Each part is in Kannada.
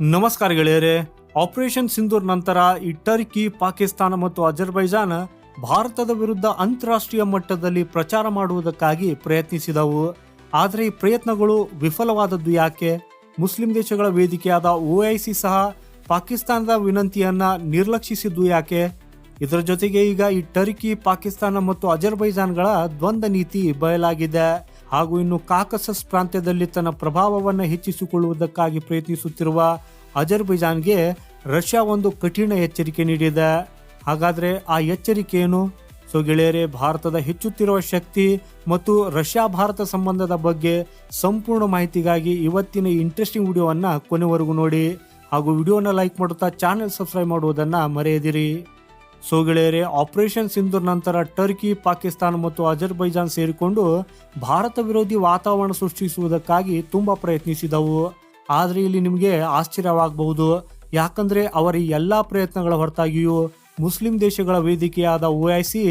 ನಮಸ್ಕಾರ ಗೆಳೆಯರೆ. ಆಪರೇಷನ್ ಸಿಂಧೂರ್ ನಂತರ ಈ ಟರ್ಕಿ ಪಾಕಿಸ್ತಾನ ಮತ್ತು ಅಜರ್ಬೈಜಾನ್ ಭಾರತದ ವಿರುದ್ಧ ಅಂತಾರಾಷ್ಟ್ರೀಯ ಮಟ್ಟದಲ್ಲಿ ಪ್ರಚಾರ ಮಾಡುವುದಕ್ಕಾಗಿ ಪ್ರಯತ್ನಿಸಿದವು. ಆದರೆ ಈ ಪ್ರಯತ್ನಗಳು ವಿಫಲವಾದದ್ದು ಯಾಕೆ? ಮುಸ್ಲಿಂ ದೇಶಗಳ ವೇದಿಕೆಯಾದ ಒಐಸಿ ಸಹ ಪಾಕಿಸ್ತಾನದ ವಿನಂತಿಯನ್ನು ನಿರ್ಲಕ್ಷಿಸಿದ್ದು ಯಾಕೆ? ಇದರ ಜೊತೆಗೆ ಈಗ ಈ ಟರ್ಕಿ ಪಾಕಿಸ್ತಾನ ಮತ್ತು ಅಜರ್ಬೈಜಾನ್ಗಳ ದ್ವಂದ್ವ ನೀತಿ ಬಯಲಾಗಿದೆ. ಹಾಗೂ ಇನ್ನು ಕಾಕಸಸ್ ಪ್ರಾಂತ್ಯದಲ್ಲಿ ತನ್ನ ಪ್ರಭಾವವನ್ನು ಹೆಚ್ಚಿಸಿಕೊಳ್ಳುವುದಕ್ಕಾಗಿ ಪ್ರಯತ್ನಿಸುತ್ತಿರುವ ಅಜರ್ಬೈಜಾನ್ಗೆ ರಷ್ಯಾ ಒಂದು ಕಠಿಣ ಎಚ್ಚರಿಕೆ ನೀಡಿದೆ. ಹಾಗಾದರೆ ಆ ಎಚ್ಚರಿಕೆ ಏನು? ಸೊ ಗೆಳೆಯರೆ, ಭಾರತದ ಹೆಚ್ಚುತ್ತಿರುವ ಶಕ್ತಿ ಮತ್ತು ರಷ್ಯಾ ಭಾರತ ಸಂಬಂಧದ ಬಗ್ಗೆ ಸಂಪೂರ್ಣ ಮಾಹಿತಿಗಾಗಿ ಇವತ್ತಿನ ಇಂಟ್ರೆಸ್ಟಿಂಗ್ ವಿಡಿಯೋವನ್ನು ಕೊನೆವರೆಗೂ ನೋಡಿ. ಹಾಗೂ ವಿಡಿಯೋನ ಲೈಕ್ ಮಾಡುತ್ತಾ ಚಾನೆಲ್ ಸಬ್ಸ್ಕ್ರೈಬ್ ಮಾಡುವುದನ್ನು ಮರೆಯದಿರಿ. ಸೊ ಗೆಳೆಯರೆ ಆಪರೇಷನ್ ಸಿಂಧೂರ್ ನಂತರ ಟರ್ಕಿ ಪಾಕಿಸ್ತಾನ ಮತ್ತು ಅಜರ್ಬೈಜಾನ್ ಸೇರಿಕೊಂಡು ಭಾರತ ವಿರೋಧಿ ವಾತಾವರಣ ಸೃಷ್ಟಿಸುವುದಕ್ಕಾಗಿ ತುಂಬಾ ಪ್ರಯತ್ನಿಸಿದವು. ಆದರೆ ಇಲ್ಲಿ ನಿಮಗೆ ಆಶ್ಚರ್ಯವಾಗಬಹುದು. ಯಾಕಂದ್ರೆ ಅವರ ಎಲ್ಲ ಪ್ರಯತ್ನಗಳ ಹೊರತಾಗಿಯೂ ಮುಸ್ಲಿಂ ದೇಶಗಳ ವೇದಿಕೆಯಾದ ಒಐಸಿ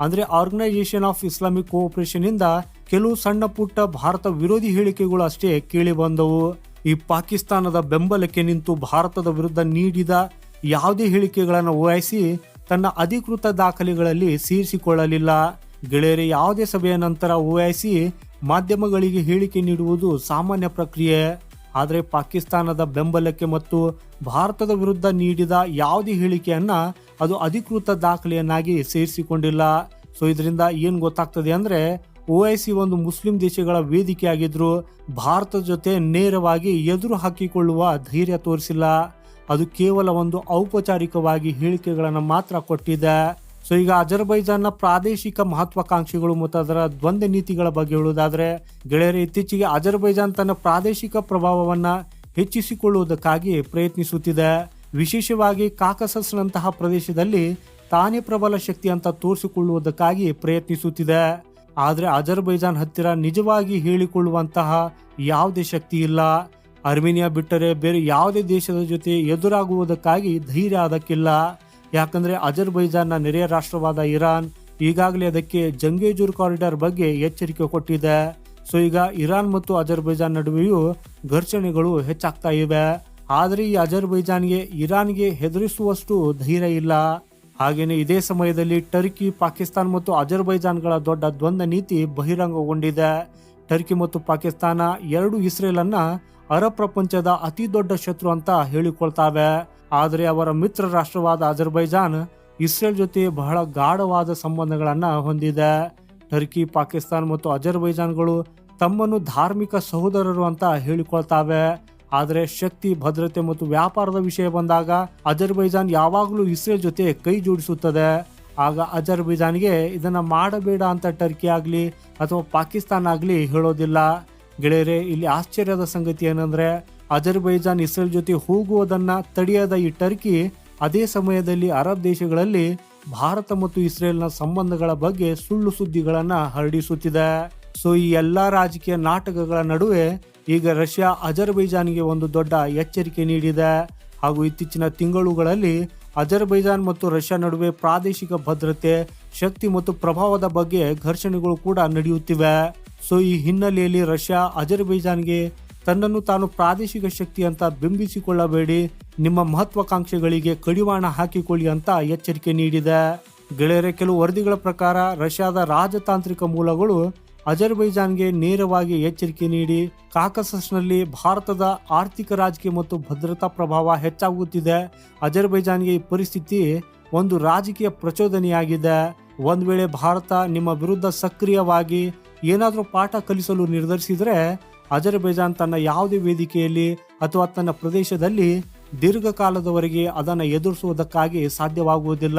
ಅಂದ್ರೆ ಆರ್ಗನೈಸೇಷನ್ ಆಫ್ ಇಸ್ಲಾಮಿಕ್ ಕೋಆಪರೇಷನ್ ಇಂದ ಕೆಲವು ಸಣ್ಣ ಪುಟ್ಟ ಭಾರತ ವಿರೋಧಿ ಹೇಳಿಕೆಗಳು ಅಷ್ಟೇ ಕೇಳಿ ಬಂದವು. ಈ ಪಾಕಿಸ್ತಾನದ ಬೆಂಬಲಕ್ಕೆ ನಿಂತು ಭಾರತದ ವಿರುದ್ಧ ನೀಡಿದ ಯಾವುದೇ ಹೇಳಿಕೆಗಳನ್ನು ಒಐಸಿ ತನ್ನ ಅಧಿಕೃತ ದಾಖಲೆಗಳಲ್ಲಿ ಸೇರಿಸಿಕೊಳ್ಳಲಿಲ್ಲ. ಗೆಳೆಯರೆ ಯಾವುದೇ ಸಭೆಯ ನಂತರ ಓವೈಸಿ ಮಾಧ್ಯಮಗಳಿಗೆ ಹೇಳಿಕೆ ನೀಡುವುದು ಸಾಮಾನ್ಯ ಪ್ರಕ್ರಿಯೆ. ಆದರೆ ಪಾಕಿಸ್ತಾನದ ಬೆಂಬಲಕ್ಕೆ ಮತ್ತು ಭಾರತದ ವಿರುದ್ಧ ನೀಡಿದ ಯಾವುದೇ ಹೇಳಿಕೆಯನ್ನು ಅದು ಅಧಿಕೃತ ದಾಖಲೆಯನ್ನಾಗಿ ಸೇರಿಸಿಕೊಂಡಿಲ್ಲ. ಸೊ ಇದರಿಂದ ಏನು ಗೊತ್ತಾಗ್ತದೆ ಅಂದ್ರೆ ಓಐಸಿ ಒಂದು ಮುಸ್ಲಿಂ ದೇಶಗಳ ವೇದಿಕೆಯಾಗಿದ್ರು. ಭಾರತದ ಜೊತೆ ನೇರವಾಗಿ ಎದುರು ಹಾಕಿಕೊಳ್ಳುವ ಧೈರ್ಯ ತೋರಿಸಿಲ್ಲ. ಅದು ಕೇವಲ ಒಂದು ಔಪಚಾರಿಕವಾಗಿ ಹೇಳಿಕೆಗಳನ್ನು ಮಾತ್ರ ಕೊಟ್ಟಿದೆ. ಸೊ ಈಗ ಅಜರ್ಬೈಜಾನ್ನ ಪ್ರಾದೇಶಿಕ ಮಹತ್ವಾಕಾಂಕ್ಷಿಗಳು ಮತ್ತು ಅದರ ದ್ವಂದ್ವ ನೀತಿಗಳ ಬಗ್ಗೆ ಹೇಳುವುದಾದರೆ, ಗೆಳೆಯರು, ಇತ್ತೀಚೆಗೆ ಅಜರ್ಬೈಜಾನ್ ತನ್ನ ಪ್ರಾದೇಶಿಕ ಪ್ರಭಾವವನ್ನು ಹೆಚ್ಚಿಸಿಕೊಳ್ಳುವುದಕ್ಕಾಗಿ ಪ್ರಯತ್ನಿಸುತ್ತಿದೆ. ವಿಶೇಷವಾಗಿ ಕಾಕಸಸ್ನಂತಹ ಪ್ರದೇಶದಲ್ಲಿ ತಾನೇ ಪ್ರಬಲ ಶಕ್ತಿ ಅಂತ ತೋರಿಸಿಕೊಳ್ಳುವುದಕ್ಕಾಗಿ ಪ್ರಯತ್ನಿಸುತ್ತಿದೆ. ಆದರೆ ಅಜರ್ಬೈಜಾನ್ ಹತ್ತಿರ ನಿಜವಾಗಿ ಹೇಳಿಕೊಳ್ಳುವಂತಹ ಯಾವುದೇ ಶಕ್ತಿ ಇಲ್ಲ. ಅರ್ಮೇನಿಯಾ ಬಿಟ್ಟರೆ ಬೇರೆ ಯಾವುದೇ ದೇಶದ ಜೊತೆ ಎದುರಾಗುವುದಕ್ಕಾಗಿ ಧೈರ್ಯ ಅದಕ್ಕಿಲ್ಲ. ಯಾಕಂದ್ರೆ ಅಜರ್ಬೈಜಾನ್ನ ನೆರೆಯ ರಾಷ್ಟ್ರವಾದ ಇರಾನ್ ಈಗಾಗಲೇ ಅದಕ್ಕೆ ಜಂಗೇಜೂರ್ ಕಾರಿಡಾರ್ ಬಗ್ಗೆ ಎಚ್ಚರಿಕೆ ಕೊಟ್ಟಿದೆ. ಸೊ, ಈಗ ಇರಾನ್ ಮತ್ತು ಅಜರ್ಬೈಜಾನ್ ನಡುವೆಯೂ ಘರ್ಷಣೆಗಳು ಹೆಚ್ಚಾಗ್ತಾ ಇವೆ. ಆದರೆ ಈ ಅಜರ್ಬೈಜಾನ್ಗೆ, ಇರಾನ್ಗೆ ಹೆದರಿಸುವಷ್ಟು ಧೈರ್ಯ ಇಲ್ಲ. ಹಾಗೆಯೇ ಇದೇ ಸಮಯದಲ್ಲಿ ಟರ್ಕಿ, ಪಾಕಿಸ್ತಾನ್ ಮತ್ತು ಅಜರ್ಬೈಜಾನ್ಗಳ ದೊಡ್ಡ ದ್ವಂದ್ವ ನೀತಿ ಬಹಿರಂಗಗೊಂಡಿದೆ. ಟರ್ಕಿ ಮತ್ತು ಪಾಕಿಸ್ತಾನ ಎರಡು ಇಸ್ರೇಲ್ ಅನ್ನ ಅರಬ್ ಪ್ರಪಂಚದ ಅತಿ ದೊಡ್ಡ ಶತ್ರು ಅಂತ ಹೇಳಿಕೊಳ್ತಾವೆ. ಆದರೆ ಅವರ ಮಿತ್ರ ರಾಷ್ಟ್ರವಾದ ಅಜರ್ಬೈಜಾನ್ ಇಸ್ರೇಲ್ ಜೊತೆ ಬಹಳ ಗಾಢವಾದ ಸಂಬಂಧಗಳನ್ನು ಹೊಂದಿದೆ. ಟರ್ಕಿ, ಪಾಕಿಸ್ತಾನ್ ಮತ್ತು ಅಜರ್ಬೈಜಾನ್ಗಳು ತಮ್ಮನ್ನು ಧಾರ್ಮಿಕ ಸಹೋದರರು ಅಂತ ಹೇಳಿಕೊಳ್ತಾವೆ. ಆದರೆ ಶಕ್ತಿ, ಭದ್ರತೆ ಮತ್ತು ವ್ಯಾಪಾರದ ವಿಷಯ ಬಂದಾಗ ಅಜರ್ಬೈಜಾನ್ ಯಾವಾಗಲೂ ಇಸ್ರೇಲ್ ಜೊತೆ ಕೈ ಜೋಡಿಸುತ್ತದೆ. ಆಗ ಅಜರ್ಬೈಜಾನ್ಗೆ ಇದನ್ನ ಮಾಡಬೇಡ ಅಂತ ಟರ್ಕಿ ಆಗಲಿ ಅಥವಾ ಪಾಕಿಸ್ತಾನ ಆಗಲಿ ಹೇಳೋದಿಲ್ಲ. ಗೆಳೆಯರೆ, ಇಲ್ಲಿ ಆಶ್ಚರ್ಯದ ಸಂಗತಿ ಏನಂದ್ರೆ ಅಜರ್ಬೈಜಾನ್ ಇಸ್ರೇಲ್ ಜೊತೆ ಹೋಗುವುದನ್ನ ತಡೆಯದ ಈ ಟರ್ಕಿ ಅದೇ ಸಮಯದಲ್ಲಿ ಅರಬ್ ದೇಶಗಳಲ್ಲಿ ಭಾರತ ಮತ್ತು ಇಸ್ರೇಲ್ನ ಸಂಬಂಧಗಳ ಬಗ್ಗೆ ಸುಳ್ಳು ಸುದ್ದಿಗಳನ್ನ ಹರಡಿಸುತ್ತಿದೆ. ಸೊ ಈ ಎಲ್ಲಾ ರಾಜಕೀಯ ನಾಟಕಗಳ ನಡುವೆ ಈಗ ರಷ್ಯಾ ಅಜರ್ಬೈಜಾನ್ಗೆ ಒಂದು ದೊಡ್ಡ ಎಚ್ಚರಿಕೆ ನೀಡಿದೆ. ಹಾಗೂ ಇತ್ತೀಚಿನ ತಿಂಗಳುಗಳಲ್ಲಿ ಅಜರ್ಬೈಜಾನ್ ಮತ್ತು ರಷ್ಯಾ ನಡುವೆ ಪ್ರಾದೇಶಿಕ ಭದ್ರತೆ, ಶಕ್ತಿ ಮತ್ತು ಪ್ರಭಾವದ ಬಗ್ಗೆ ಘರ್ಷಣೆಗಳು ಕೂಡ ನಡೆಯುತ್ತಿವೆ. ಸೊ ಈ ಹಿನ್ನೆಲೆಯಲ್ಲಿ ರಷ್ಯಾ ಅಜರ್ಬೈಜಾನ್ಗೆ ತನ್ನನ್ನು ತಾನು ಪ್ರಾದೇಶಿಕ ಶಕ್ತಿ ಅಂತ ಬಿಂಬಿಸಿಕೊಳ್ಳಬೇಡಿ, ನಿಮ್ಮ ಮಹತ್ವಾಕಾಂಕ್ಷೆಗಳಿಗೆ ಕಡಿವಾಣ ಹಾಕಿಕೊಳ್ಳಿ ಅಂತ ಎಚ್ಚರಿಕೆ ನೀಡಿದೆ. ಗೆಳೆಯರ, ಕೆಲವು ವರದಿಗಳ ಪ್ರಕಾರ ರಷ್ಯಾದ ರಾಜತಾಂತ್ರಿಕ ಮೂಲಗಳು ಅಜರ್ಬೈಜಾನ್ಗೆ ನೇರವಾಗಿ ಎಚ್ಚರಿಕೆ ನೀಡಿ, ಕಾಕಸಸ್ನಲ್ಲಿ ಭಾರತದ ಆರ್ಥಿಕ ರಾಜಕೀಯ ಮತ್ತು ಭದ್ರತಾ ಪ್ರಭಾವ ಹೆಚ್ಚಾಗುತ್ತಿದೆ. ಅಜರ್ಬೈಜಾನ್ಗೆ ಈ ಪರಿಸ್ಥಿತಿ ಒಂದು ರಾಜಕೀಯ ಪ್ರಚೋದನೆಯಾಗಿದೆ. ಒಂದು ವೇಳೆ ಭಾರತ ನಿಮ್ಮ ವಿರುದ್ಧ ಸಕ್ರಿಯವಾಗಿ ಏನಾದರೂ ಪಾಠ ಕಲಿಸಲು ನಿರ್ಧರಿಸಿದರೆ ಅಜರ್ಬೈಜಾನ್ ತನ್ನ ಯಾವುದೇ ವೇದಿಕೆಯಲ್ಲಿ ಅಥವಾ ತನ್ನ ಪ್ರದೇಶದಲ್ಲಿ ದೀರ್ಘಕಾಲದವರೆಗೆ ಅದನ್ನು ಎದುರಿಸುವುದಕ್ಕಾಗಿ ಸಾಧ್ಯವಾಗುವುದಿಲ್ಲ.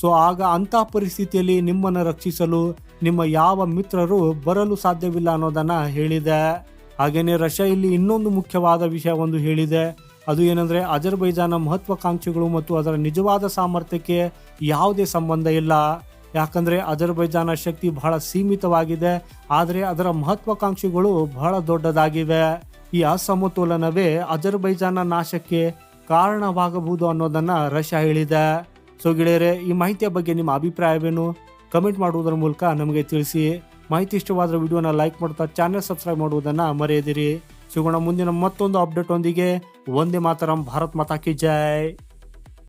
ಸೊ, ಆಗ ಅಂತಹ ಪರಿಸ್ಥಿತಿಯಲ್ಲಿ ನಿಮ್ಮನ್ನು ರಕ್ಷಿಸಲು ನಿಮ್ಮ ಯಾವ ಮಿತ್ರರು ಬರಲು ಸಾಧ್ಯವಿಲ್ಲ ಅನ್ನೋದನ್ನು ಹೇಳಿದೆ. ಹಾಗೆಯೇ ರಷ್ಯಾ ಇಲ್ಲಿ ಇನ್ನೊಂದು ಮುಖ್ಯವಾದ ವಿಷಯ ಒಂದು ಹೇಳಿದೆ. ಅದು ಏನಂದರೆ ಅಜರ್ಬೈಜಾನ ಮಹತ್ವಾಕಾಂಕ್ಷೆಗಳು ಮತ್ತು ಅದರ ನಿಜವಾದ ಸಾಮರ್ಥ್ಯಕ್ಕೆ ಯಾವುದೇ ಸಂಬಂಧ ಇಲ್ಲ. ಯಾಕಂದ್ರೆ ಅಜರ್ಬೈಜಾನ ಶಕ್ತಿ ಬಹಳ ಸೀಮಿತವಾಗಿದೆ, ಆದರೆ ಅದರ ಮಹತ್ವಾಕಾಂಕ್ಷೆಗಳು ಬಹಳ ದೊಡ್ಡದಾಗಿವೆ. ಈ ಅಸಮತೋಲನವೇ ಅಜರ್ಬೈಜಾನ ನಾಶಕ್ಕೆ ಕಾರಣವಾಗಬಹುದು ಅನ್ನೋದನ್ನ ರಷ್ಯಾ ಹೇಳಿದೆ. ಸೊ ಗೆಳೆಯರೆ, ಈ ಮಾಹಿತಿಯ ಬಗ್ಗೆ ನಿಮ್ಮ ಅಭಿಪ್ರಾಯವೇನು? ಕಮೆಂಟ್ ಮಾಡುವುದರ ಮೂಲಕ ನಮಗೆ ತಿಳಿಸಿ. ಮಾಹಿತಿ ಇಷ್ಟವಾದ ವಿಡಿಯೋನ ಲೈಕ್ ಮಾಡ್ತಾ ಚಾನೆಲ್ ಸಬ್ಸ್ಕ್ರೈಬ್ ಮಾಡುವುದನ್ನು ಮರೆಯದಿರಿ. ಸಿಗೋಣ ಮುಂದಿನ ಮತ್ತೊಂದು ಅಪ್ಡೇಟ್ ಒಂದಿಗೆ. ಒಂದೇ ಮಾತರಂ, ಭಾರತ್ ಮಾತಾ ಕಿ ಜೈ.